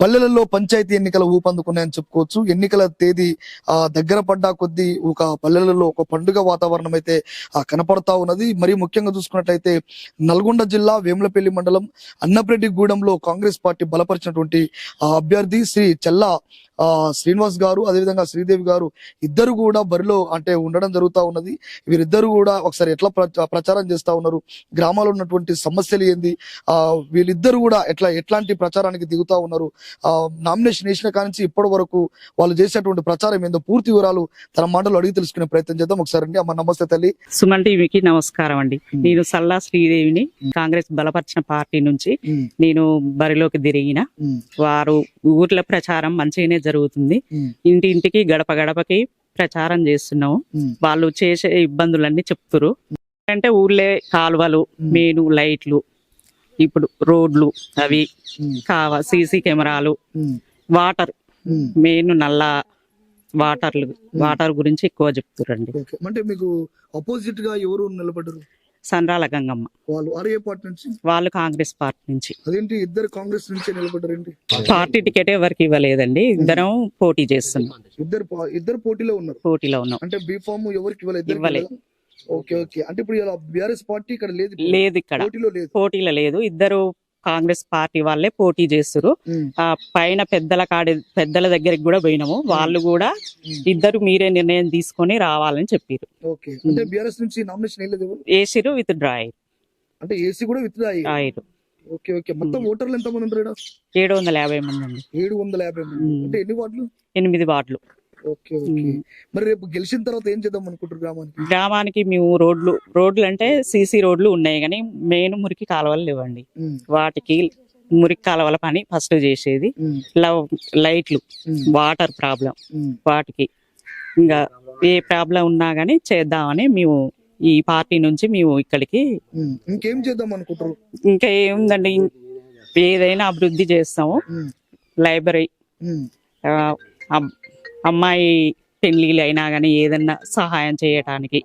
పల్లెలలో పంచాయతీ ఎన్నికలు ఊపందుకున్నాయని చెప్పుకోవచ్చు. ఎన్నికల తేదీ ఆ దగ్గర పడ్డా కొద్దీ ఒక పల్లెలలో ఒక పండుగ వాతావరణం అయితే కనపడతా ఉన్నది. మరి ముఖ్యంగా చూసుకున్నట్లయితే నల్గొండ జిల్లా వేములపల్లి మండలం అన్నప్రెడ్డిగూడెంలో కాంగ్రెస్ పార్టీ బలపరిచినటువంటి ఆ అభ్యర్థి శ్రీ చెల్లా ఆ శ్రీనివాస్ గారు అదేవిధంగా శ్రీదేవి గారు ఇద్దరు కూడా బరిలో అంటే ఉండడం జరుగుతా ఉన్నది. వీరిద్దరు కూడా ఒకసారి ఎట్లా ప్ర- ప్రచారం చేస్తా ఉన్నారు? గ్రామాల్లో ఉన్నటువంటి సమస్యలు ఏంది? ఆ వీళ్ళిద్దరు కూడా ఎట్లా ఎట్లాంటి ప్రచారానికి దిగుతా ఉన్నారు? ఆ నామినేషన్ వేసిన కానించి ఇప్పటి వరకు వాళ్ళు చేసేటువంటి ప్రచారం ఏందో పూర్తి వివరాలు తన మాటలు అడిగి తెలుసుకునే ప్రయత్నం చేద్దాం. ఒకసారి అండి అమ్మ నమస్తే తల్లి. సుమన్ టీవీకి నమస్కారం అండి. నేను సల్లా శ్రీదేవిని కాంగ్రెస్ బలపరిచిన పార్టీ నుంచి నేను బరిలోకి తిరిగిన. వారు ఊర్ల ప్రచారం మంచిగానే జరుగుతుంది. ఇంటి ఇంటికి గడప గడపకి ప్రచారం చేస్తున్నాము. వాళ్ళు చేసే ఇబ్బందులన్నీ చెప్తురు. అంటే ఊర్లే కాలువలు మెయిన్ లైట్లు ఇప్పుడు రోడ్లు అవి కావ సీసీ కెమెరాలు వాటర్ మెయిన్ నల్ల వాటర్లు వాటర్ గురించి ఎక్కువ చెప్తురండి అంటే మీకు అపోజిట్గా ఎవరు నిలబడ్డారు సండ్రాల గంగమ్మ. వాళ్ళు ఆర్ఏ పార్టీ నుంచి? వాళ్ళు కాంగ్రెస్ పార్టీ నుంచి. అదేంటి ఇద్దరు కాంగ్రెస్ నుంచే నిలబడ్డారేంటి? పార్టీ టికెట్ ఎవరికి ఇవ్వలేదండి. ఇద్దరం పోటీ చేస్తున్నాం. ఇద్దరు పా- ఇద్దరు పోటీలో ఉన్నారు. పోటీలో ఉన్నాం. అంటే బీఫామ్ ఎవరికి ఇవ్వలేదు? ఇద్దరికి ఇవ్వలేదు. ఇవ్వలేదా? Okay okay. అంటే ఇప్పుడు ఇలా బీఆర్ఎస్ పార్టీ ఇక్కడ లేదు. ఇప్పుడు. లేదు ఇక్కడ. పోటీలో లేదు. పోటీలో లేదు. ఇద్దరు కాంగ్రెస్ పార్టీ వాళ్ళే పోటీ చేస్తురు ఆ పైన పెద్దల కాడి పెద్దల దగ్గరికి కూడా పోయినాము. వాళ్ళు కూడా ఇద్దరు మీరే నిర్ణయం తీసుకొని రావాలని చెప్పారు వేసిరు విత్ డ్రా అంటే ఏసీ కూడా విత్ అయ్యారు ఓకే ఓకే. మొత్తం ఓటర్లు ఎంత మంది ఉంటారు ఈడ? ఏడు వందల యాభై మంది అండి. ఏడు వందల యాభై మంది. అంటే ఎన్ని వార్డులు? ఎనిమిది వార్డులు. Okay okay. మరి రేపు గెలిచిన తర్వాత ఏం చేద్దాం అనుకుంటారు గ్రామానికి? గ్రామానికి మేము రోడ్లు రోడ్లు అంటే సీసీ రోడ్లు ఉన్నాయి కానీ మెయిన్ మురికి కాలువలు లేవండి. వాటికి మురికి కాలువల పని ఫస్ట్ చేసేది లవ్ లైట్లు వాటర్ ప్రాబ్లం. వాటికి. ఇంకా ఏ ప్రాబ్లం ఉన్నా గానీ చేద్దామని మేము ఈ పార్టీ నుంచి మేము ఇక్కడికి. ఇంకేం చేద్దాం అనుకుంటారు ఇంకా ఏముందండి? ఏదైనా అభివృద్ధి చేస్తాము. లైబ్రరీ. అమ్మాయి పెళ్ళిళ్ళు అయినా గానీ ఏదన్నా సహాయం చేయటానికి.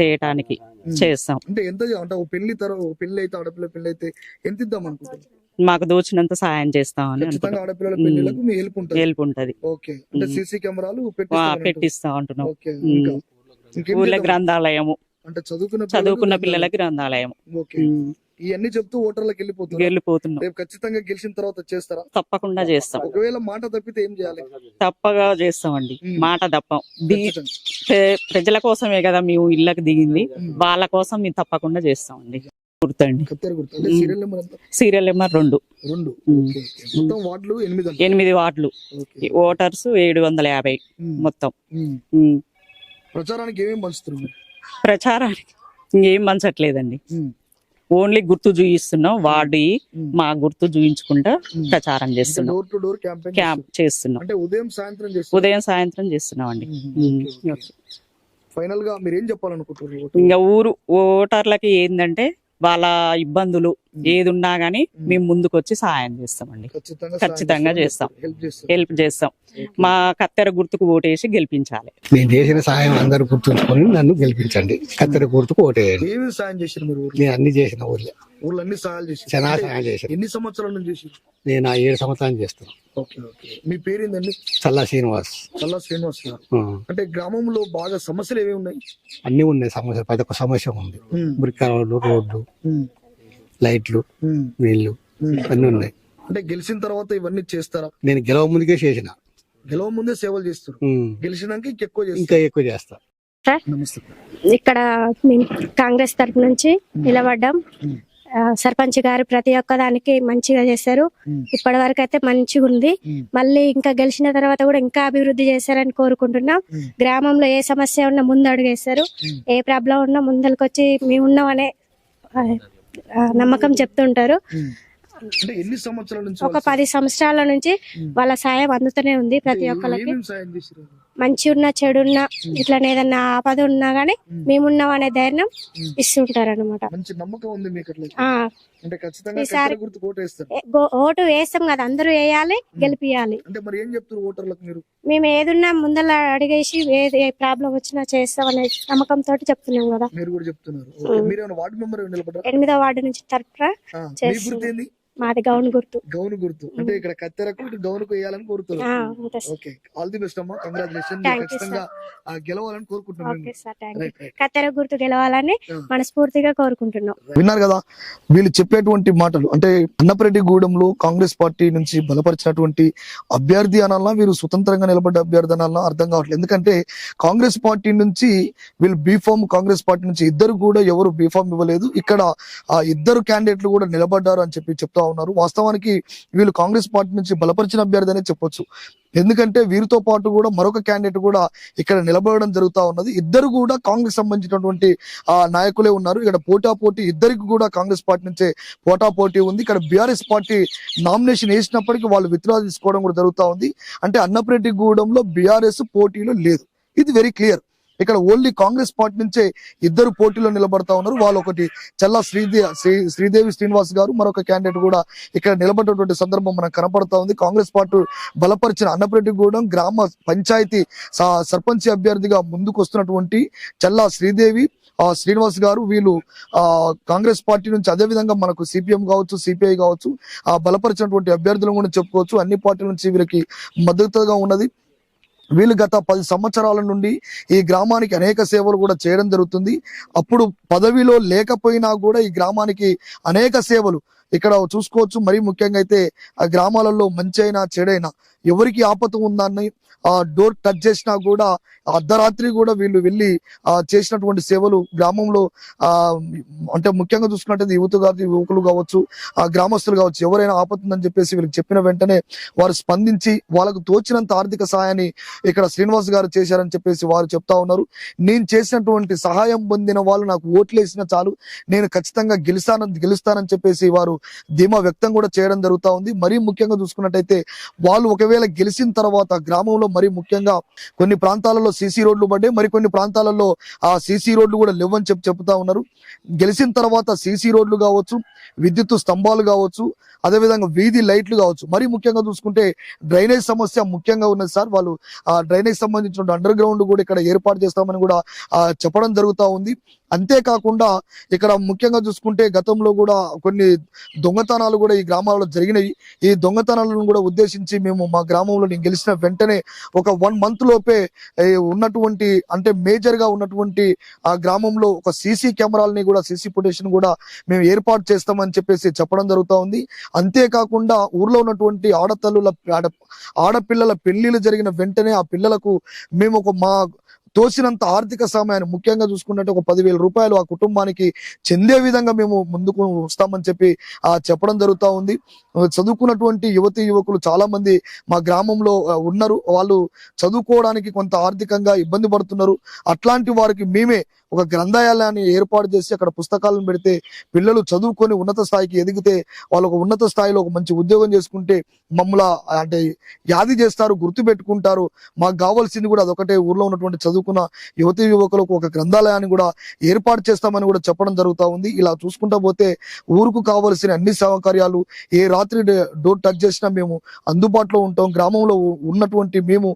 చేయటానికి చేస్తాం. అంటే ఎంత అంటే పెళ్ళి తర్వాత పెళ్ళి అయితే ఆడపిల్ల పెళ్ళి అయితే ఎంత ఇద్దాం అనుకుంటారు మాకు దోచినంత సహాయం చేస్తామని హెల్ప్ ఉంటుంది. పెట్టిస్తాం ఇంకేం ఊళ్ళో? గ్రంథాలయము. చదువుకున్న పిల్లలకి గ్రంథాలయం. ఇవన్నీ చెప్తూ ఓటర్లకు వెళ్ళిపోతున్నారు వెళ్ళిపోతున్నాం. రేపు ఖచ్చితంగా గెలిచిన తర్వాత చేస్తారా? తప్పకుండా చేస్తాం. ఒకవేళ మాట తప్పితే ఏం చేయాలి? తప్పగా చేస్తామండి. మాట తప్పం. ప్రజల కోసమే కదా మేము ఇళ్ళకి దిగింది. వాళ్ళ కోసం మేము తప్పకుండా చేస్తామండి. గుర్తండి. సీరియల్ నెంబర్ రెండు. రెండు. వార్డులు ఎనిమిది వార్డులు. ఓటర్స్ ఏడు వందల యాభై. మొత్తం. ప్రచారానికి ఏమేమి పంచుతున్నారు? ప్రచారానికి ఇంకేం పంచట్లేదండి. ఓన్లీ గుర్తు చూయిస్తున్నాం. వార్డు ఉమ్. మా గుర్తు చూయించుకుంటా ఉమ్. ప్రచారం చేస్తున్నాం. డోర్ టు డోర్ క్యాంప్ చేస్తున్నాం. అంటే ఉదయం సాయంత్రం చేస్తారు ఉదయం సాయంత్రం చేస్తున్నాం అండి. ఫైనల్గా మీరు ఏం చెప్పాలనుకుంటున్నారు? ఇంకా ఊరు ఓటర్లకి ఏంటంటే వాళ్ళ ఇబ్బందులు ఏది ఉన్నా గానీ మేము ముందుకు వచ్చి సహాయం చేస్తామండి. ఖచ్చితంగా చేస్తాం. హెల్ప్ చేస్తాం. మా కత్తెర గుర్తుకు ఓటేసి గెలిపించాలి. నేను చేసిన సహాయం అందరూ గుర్తుంచుకొని నన్ను గెలిపించండి. కత్తెర గుర్తుకు ఓటేయండి. ఏమేమి సాయం చేశారు మీరు ఊర్లో? నేను అన్ని చేసిన ఊర్లో. ఊర్లో అన్ని సహాయాలు చేశారు. చాలా అంటే సహాయం చేశాను ఎన్ని సంవత్సరాల నుంచి నేను ఆ ఏడు సంవత్సరాలు ఓకే ఓకే. మీ పేరు ఏందండి చల్లా శ్రీనివాస్. చల్లా శ్రీనివాస్ గారు. ఆ, అంటే గ్రామంలో బాగా సమస్యలు ఏమేమి ఉన్నాయి? అన్ని ఉన్నాయి. సమస్య ప్రతి ఒక్క సమస్య ఉంది. ఉమ్, మురికాలు రోడ్లు. ఉమ్, లైట్లు నీళ్ళు. అన్ని ఉన్నాయి. అంటే గెలిచిన తర్వాత ఇవన్నీ చేస్తారా? నేను గెలవ ముందుకే చేసిన. గెలవ ముందే సేవలు చేస్తారు. గెలిచినాక ఇంకెక్కువ చేస్తారు. ఇంకా ఎక్కువ చేస్తా. ఇక్కడ మేము కాంగ్రెస్ తరపు నుంచి నిలబడ్డాం. సర్పంచ్ గారు ప్రతి ఒక్క దానికి మంచిగా చేశారు. ఇప్పటి వరకు అయితే మంచిగా ఉంది. మళ్ళీ ఇంకా గెలిచిన తర్వాత కూడా ఇంకా అభివృద్ధి చేశారని కోరుకుంటున్నాం. గ్రామంలో ఏ సమస్య ఉన్నా ముందు అడుగేస్తారు ఉమ్. ఏ ప్రాబ్లం ఉన్నా ముందరికి వచ్చి మేము ఉన్నామనే ఆ, నమ్మకం చెప్తుంటారు ఉమ్. అంటే ఎన్ని సంవత్సరాల నుంచి ఒక పది సంవత్సరాల నుంచి. వాళ్ళ సాయం అందుతూనే ఉంది ప్రతి ఒక్కరికి మంచి ఉన్నా చెడు ఉన్నా ఇట్లా ఏదన్నా ఆపద ఉన్నా గానీ మేమున్నాం అనే ధైర్యం ఇస్తుంటారు అనమాట మంచి నమ్మకం ఉంది మీకు అట్లా అంటే ఖచ్చితంగా ఈసారి- కత్తెర గుర్తు ఓటు వేస్తాం కదా అందరూ వేయాలి గెలిపియాలి. అంటే మరి ఏం చెప్తారు ఓటర్లకు మీరు? మేము ఏదున్నా ముందర అడిగేసి ఏ ప్రాబ్లం వచ్చినా చేస్తాం అనే నమ్మకంతో చెప్తున్నాం కదా. మీరు కూడా చెప్తున్నారు. ఓకే. మీరేమైనా వార్డు మెంబర్ నిలబడ్డారా? ఎనిమిదో వార్డు నుంచి తరపున ఆ, మీ చేస్తున్నాం. గుర్తు ఏంది? మాది గౌన్ గుర్తు. గౌను గుర్తు. అంటే ఇక్కడ కత్తెరకు ఇటు గౌనుకు వేయాలని కోరుతున్నారు. ఆ, అంతే sir. Okay. All the best అమ్మా. కంగ్రాచులేషన్ ఖచ్చితంగా గెలవాలని కోరుకుంటున్నాం కత్తెర గుర్తు గెలవాలని. మనస్ఫూర్తిగా కోరుకుంటున్నాం. విన్నారు కదా వీళ్ళు చెప్పేటువంటి మాటలు అంటే అన్నపరెడ్డి గూడెంలో కాంగ్రెస్ పార్టీ నుంచి బలపరిచినటువంటి అభ్యర్థి అనాలన్నా వీరు స్వతంత్రంగా నిలబడ్డ అభ్యర్థి అనాలన్నా అర్థం కావట్లేదు. ఎందుకంటే కాంగ్రెస్ పార్టీ నుంచి వీళ్ళు బీఫామ్ కాంగ్రెస్ పార్టీ నుంచి ఇద్దరు కూడా ఎవరు బీఫామ్ ఇవ్వలేదు. ఇక్కడ ఆ ఇద్దరు క్యాండిడేట్లు కూడా నిలబడ్డారు అని చెప్పి చెప్తా ఉన్నారు. వాస్తవానికి వీళ్ళు కాంగ్రెస్ పార్టీ నుంచి బలపరిచిన అభ్యర్థి అనే చెప్పొచ్చు. ఎందుకంటే వీరితో పాటు కూడా మరొక క్యాండిడేట్ కూడా ఇక్కడ నిలబడడం జరుగుతా ఉన్నది. ఇద్దరు కూడా కాంగ్రెస్ సంబంధించినటువంటి ఆ నాయకులే ఉన్నారు. ఇక్కడ పోటా పోటీ ఇద్దరికి కూడా కాంగ్రెస్ పార్టీ నుంచే పోటా పోటీ ఉంది. ఇక్కడ బీఆర్ఎస్ పార్టీ నామినేషన్ వేసినప్పటికీ వాళ్ళు విత్డ్రా తీసుకోవడం కూడా జరుగుతా ఉంది. అంటే అన్నపరెడ్డి గూడెంలో బీఆర్ఎస్ పోటీలో లేదు. ఇది వెరీ క్లియర్ ఇక్కడ ఓన్లీ కాంగ్రెస్ పార్టీ నుంచే ఇద్దరు పోటీలో నిలబడతా ఉన్నారు. వాళ్ళు ఒకటి చల్లా శ్రీదే శ్రీ శ్రీదేవి శ్రీనివాస్ గారు మరొక క్యాండిడేట్ కూడా ఇక్కడ నిలబడినటువంటి సందర్భం మనకు కనపడతా ఉంది. కాంగ్రెస్ పార్టీ బలపరిచిన అన్నపరెడ్డిగూడెం గ్రామ పంచాయతీ సర్పంచ్ అభ్యర్థిగా ముందుకు వస్తున్నటువంటి చల్లా శ్రీదేవి ఆ శ్రీనివాస్ గారు వీళ్ళు ఆ కాంగ్రెస్ పార్టీ నుంచి అదే విధంగా మనకు సిపిఎం కావచ్చు సిపిఐ కావచ్చు ఆ బలపరిచినటువంటి అభ్యర్థులను కూడా చెప్పుకోవచ్చు. అన్ని పార్టీల నుంచి వీరికి మద్దతుగా ఉన్నది. వీళ్ళు గత పది సంవత్సరాల నుండి ఈ గ్రామానికి అనేక సేవలు కూడా చేయడం జరుగుతుంది. అప్పుడు పదవిలో లేకపోయినా కూడా ఈ గ్రామానికి అనేక సేవలు ఇక్కడ చూసుకోవచ్చు. మరీ ముఖ్యంగా అయితే ఆ గ్రామాలలో మంచి అయినా చెడైనా ఎవరికి ఆపత ఉందని ఆ డోర్ టచ్ చేసినా కూడా అర్ధరాత్రి కూడా వీళ్ళు వెళ్ళి ఆ చేసినటువంటి సేవలు గ్రామంలో ఆ అంటే ముఖ్యంగా చూసుకున్నట్టయితే యువత కావచ్చు యువకులు కావచ్చు ఆ గ్రామస్తులు కావచ్చు ఎవరైనా ఆపతుందని చెప్పేసి వీళ్ళకి చెప్పిన వెంటనే వారు స్పందించి వాళ్ళకు తోచినంత ఆర్థిక సహాయాన్ని ఇక్కడ శ్రీనివాస్ గారు చేశారని చెప్పేసి వారు చెప్తా ఉన్నారు. నేను చేసినటువంటి సహాయం పొందిన వాళ్ళు నాకు ఓట్లు చాలు. నేను ఖచ్చితంగా గెలుస్తానని గెలుస్తానని చెప్పేసి వారు ధీమా వ్యక్తం కూడా చేయడం జరుగుతా ఉంది. మరీ ముఖ్యంగా చూసుకున్నట్టయితే వాళ్ళు ఒకవేళ గెలిచిన తర్వాత గ్రామంలో మరీ ముఖ్యంగా కొన్ని ప్రాంతాలలో సీసీ రోడ్లు పడ్డాయి. మరి కొన్ని ప్రాంతాలలో ఆ సీసీ రోడ్లు కూడా లేవని చెప్పి చెప్తా ఉన్నారు. గెలిచిన తర్వాత సీసీ రోడ్లు కావచ్చు విద్యుత్ స్తంభాలు కావచ్చు అదేవిధంగా వీధి లైట్లు కావచ్చు. మరీ ముఖ్యంగా చూసుకుంటే డ్రైనేజ్ సమస్య ముఖ్యంగా ఉన్నది సార్. వాళ్ళు ఆ డ్రైనేజ్ సంబంధించిన అండర్ గ్రౌండ్ కూడా ఇక్కడ ఏర్పాటు చేస్తామని కూడా చెప్పడం జరుగుతూ ఉంది. అంతేకాకుండా ఇక్కడ ముఖ్యంగా చూసుకుంటే గతంలో కూడా కొన్ని దొంగతనాలు కూడా ఈ గ్రామాలలో జరిగినాయి. ఈ దొంగతనాలను కూడా ఉద్దేశించి మేము మా గ్రామంలో నేను గెలిచిన వెంటనే ఒక వన్ మంత్ లోపే ఉన్నటువంటి అంటే మేజర్గా ఉన్నటువంటి ఆ గ్రామంలో ఒక సీసీ కెమెరాలని కూడా సీసీ ఫుటేజ్ కూడా మేము ఏర్పాటు చేస్తామని చెప్పేసి చెప్పడం జరుగుతూ ఉంది. అంతేకాకుండా ఊర్లో ఉన్నటువంటి ఆడతల్లుల ఆడ- ఆడపిల్లల పెళ్ళిళ్ళు జరిగిన వెంటనే ఆ పిల్లలకు మేము ఒక మా తోసినంత ఆర్థిక సమయాన్ని ముఖ్యంగా చూసుకున్నట్టు ఒక పదివేల రూపాయలు ఆ కుటుంబానికి చెందే విధంగా మేము ముందుకు వస్తామని చెప్పి ఆ చెప్పడం జరుగుతూ ఉంది. చదువుకున్నటువంటి యువతి యువకులు చాలా మంది మా గ్రామంలో ఉన్నారు. వాళ్ళు చదువుకోవడానికి కొంత ఆర్థికంగా ఇబ్బంది పడుతున్నారు. అట్లాంటి వారికి మేమే ఒక గ్రంథాలయాన్ని ఏర్పాటు చేసి అక్కడ పుస్తకాలను పెడితే పిల్లలు చదువుకొని ఉన్నత స్థాయికి ఎదిగితే వాళ్ళు ఒక ఉన్నత స్థాయిలో ఒక మంచి ఉద్యోగం చేసుకుంటే మమ్మల అంటే యాది చేస్తారు గుర్తు పెట్టుకుంటారు మాకు కావాల్సింది కూడా అదొకటే. ఊర్లో ఉన్నటువంటి చదువుకున్న యువతి యువకులకు ఒక గ్రంథాలయాన్ని కూడా ఏర్పాటు చేస్తామని కూడా చెప్పడం జరుగుతూ ఉంది. ఇలా చూసుకుంటా పోతే ఊరుకు కావలసిన అన్ని సౌకర్యాలు ఏ రాత్రి డోర్ టచ్ చేసినా మేము అందుబాటులో ఉంటాం. గ్రామంలో ఉన్నటువంటి మేము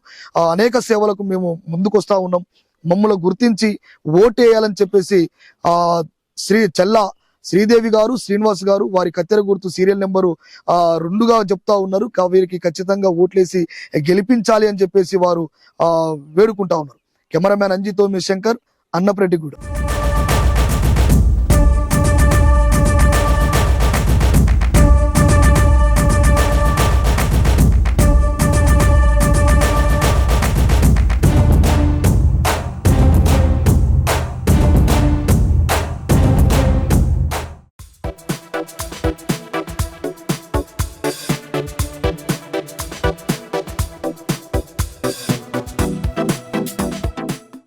అనేక సేవలకు మేము ముందుకొస్తా ఉన్నాం. మమ్మల్ని గుర్తించి ఓటేయాలని చెప్పేసి ఆ శ్రీ చెల్లా శ్రీదేవి గారు శ్రీనివాస్ గారు వారి కత్తెర గుర్తు సీరియల్ నెంబరు ఆ రెండుగా చెప్తా ఉన్నారు. వీరికి ఖచ్చితంగా ఓట్లేసి గెలిపించాలి అని చెప్పేసి వారు ఆ వేడుకుంటా ఉన్నారు. కెమెరామ్యాన్ అంజితో మీ శంకర్ అన్నప్రెడ్డిగూడ.